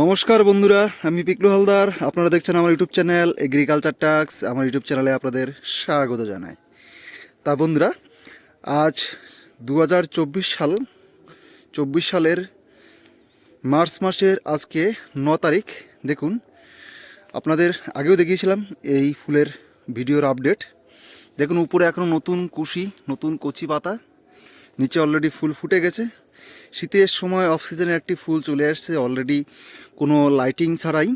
নমস্কার বন্ধুরা, আমি পিকলু হালদার। আপনারা দেখছেন আমার ইউটিউব চ্যানেল এগ্রিকালচার টাক্স। আমার ইউটিউব চ্যানেলে আপনাদের স্বাগত জানাই। তা বন্ধুরা, আজ দু হাজার চব্বিশ সাল, চব্বিশ সালের মার্চ মাসের আজকে ন তারিখ। দেখুন, আপনাদের আগেও দেখিয়েছিলাম এই ফুলের ভিডিওর আপডেট। দেখুন, উপরে এখনও নতুন কুশি, নতুন কচি পাতা। নিচে অলরেডি ফুল ফুটে গেছে। শীতের সময় অফ সিজনে একটি ফুল চলে আসছে অলরেডি কোনো লাইটিং ছাড়াই।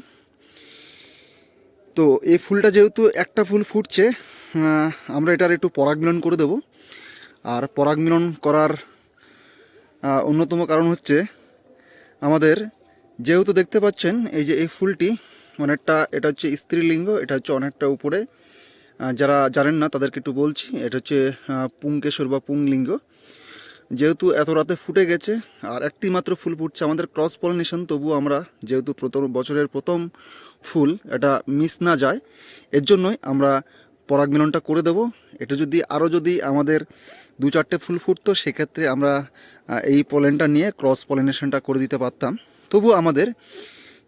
তো এই ফুলটা যেহেতু একটা ফুল ফুটছে আমরা এটার একটু পরাগ মিলন করে দেব। আর পরাগ মিলন করার অন্যতম কারণ হচ্ছে আমাদের, যেহেতু দেখতে পাচ্ছেন, এই যে এই ফুলটি অনেকটা, এটা হচ্ছে স্ত্রীলিঙ্গ, এটা হচ্ছে অনেকটা উপরে। যারা জানেন না, তাদেরকে একটু বলছি, এটা হচ্ছে পুংকেশর বা পুংলিঙ্গ। যেহেতু এত রাতে ফুটে গেছে আর একটি মাত্র ফুল ফুটছে আমাদের ক্রস পলিনেশন তবু আমরা যেহেতু প্রথম বছরের প্রথম ফুল, এটা মিস না যায়, এর জন্যই আমরা পরাগ মিলনটা করে দেব। এটা যদি আরও যদি আমাদের দু চারটে ফুল ফুটতো, সেক্ষেত্রে আমরা এই পলেনটা নিয়ে ক্রস পলিনেশনটা করে দিতে পারতাম। তবু আমাদের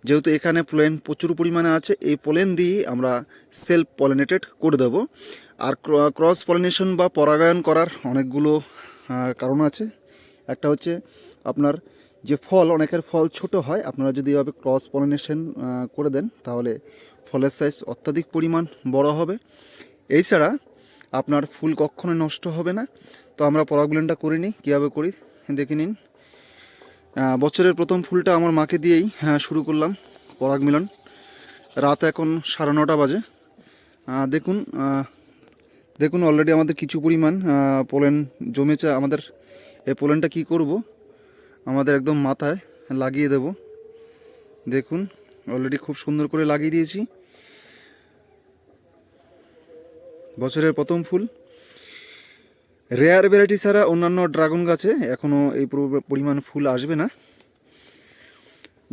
যেহেতু এখানে পোলেন প্রচুর পরিমাণে আছে, এই পোলেন দিয়েই আমরা সেলফ পলিনেটেড করে দেব। আর ক্রস পলিনেশন বা পরাগায়ন করার অনেকগুলো কারণ আছে। একটা হচ্ছে আপনার যে ফল অনেকের ফল ছোট হয় আপনারা যদি এভাবে ক্রস পলিনেশন করে দেন তাহলে ফলের সাইজ অত্যাধিক পরিমাণ বড় হবে। এছাড়া আপনার ফুল কখনোই নষ্ট হবে না। তো আমরা পরাগমিলনটা করে নিই কীভাবে করি দেখে নিন। বছরের প্রথম ফুলটা আমার মাকে দিয়েই হ্যাঁ, শুরু করলাম পরাগ মিলন রাত এখন সাড়ে নটা বাজে। দেখুন দেখুন অলরেডি আমাদের কিছু পরিমাণ পোলেন জমেছে। আমাদের এই পোলেনটা কি করব? আমাদের একদম মাথায় লাগিয়ে দেব। দেখুন অলরেডি খুব সুন্দর করে লাগিয়ে দিয়েছি। বছরের প্রথম ফুল। রেয়ার ভ্যারাইটি ছাড়া অন্যান্য ড্রাগন গাছে এখনও এই পরিমাণ ফুল আসবে না।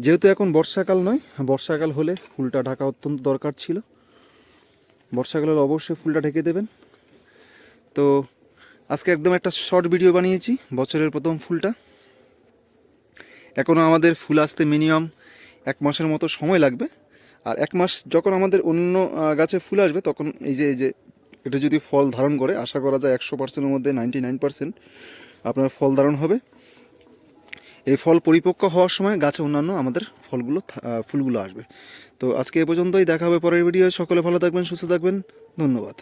যেহেতু এখন বর্ষাকাল নয়, বর্ষাকাল হলে ফুলটা ঢাকা অত্যন্ত দরকার ছিল। বর্ষাকাল অবশ্যই ফুলটা ঢেকে দেবেন। তো আজকে একদম একটা শর্ট ভিডিও বানিয়েছি, বছরের প্রথম ফুলটা। এখনও আমাদের ফুল আসতে মিনিমাম এক মাসের মতো সময় লাগবে। আর এক মাস যখন আমাদের অন্য গাছে ফুল আসবে, তখন এই যে এই যে, এটা যদি ফল ধারণ করে, আশা করা যায় একশো পার্সেন্টের মধ্যে নাইনটি নাইন পার্সেন্ট আপনার ফল ধারণ হবে। এই ফল পরিপক্ক হওয়ার সময় গাছে অন্যান্য আমাদের ফলগুলো ফুলগুলো আসবে। তো আজকে এ পর্যন্তই, দেখা হবে পরের ভিডিও সকলে ভালো থাকবেন, সুস্থ থাকবেন। ধন্যবাদ।